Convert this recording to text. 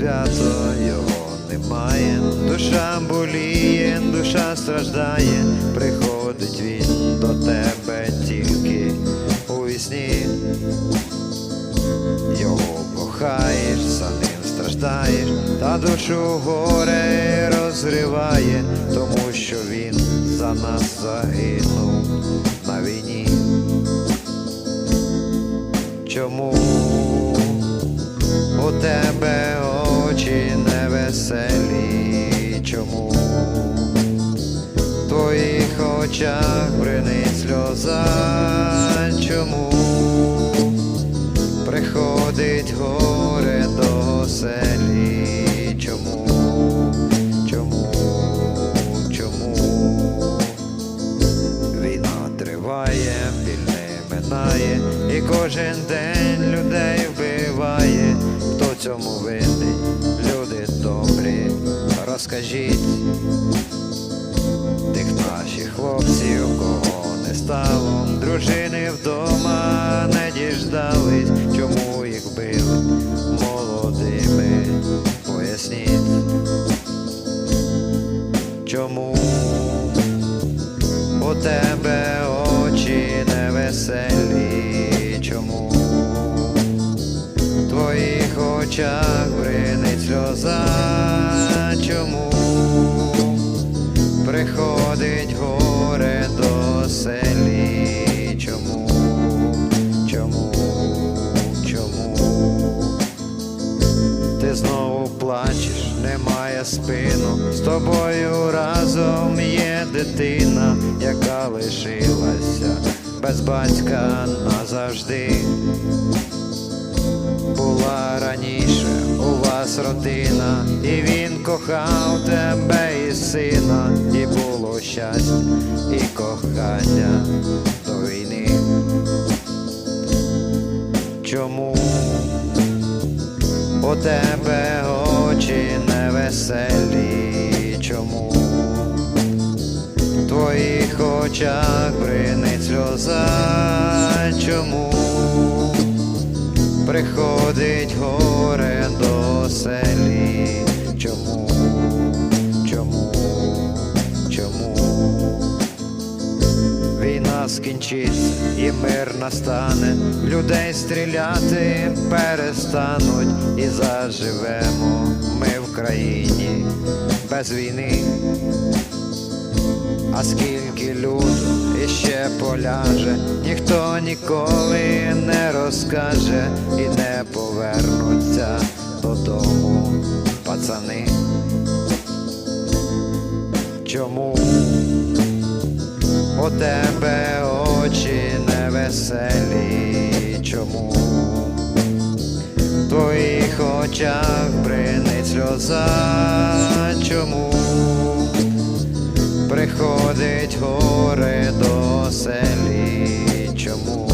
його немає, душа боліє, душа страждає, приходить він до тебе тільки у вісні. Його кохаєш, за ним страждаєш, та душу горе розриває, тому що він за нас загинув на війні. Чому у тебе очах бринить сльоза? Чому приходить горе до оселі? Чому? Чому? Чому? Війна триває, біль не минає, і кожен день людей вбиває. Хто цьому винний? Люди добрі, розкажіть у тебе очі невеселі, чому? В твоїх очах бринить сльоза, чому? Приходить горе до селі, чому, чому, чому? Ти знову плачеш, немає спину, з тобою разом є дитина, яка лишилася без батька назавжди. Була раніше у вас родина, і він кохав тебе і сина, і було щастя, і кохання до війни. Чому? У тебе очі невеселі, чому в твоїх очах бринить сльоза, чому приходить горе до селі, чому, чому, чому? Війна скінчиться і мир настане, людей стріляти перестануть і заживемо країні без війни. А скільки люду іще поляже, ніхто ніколи не розкаже і не повернуться додому, пацани. Чому? У тебе очі невеселі, чому в твоїх очах бринить сльоза чому приходить горе до селі? Чому?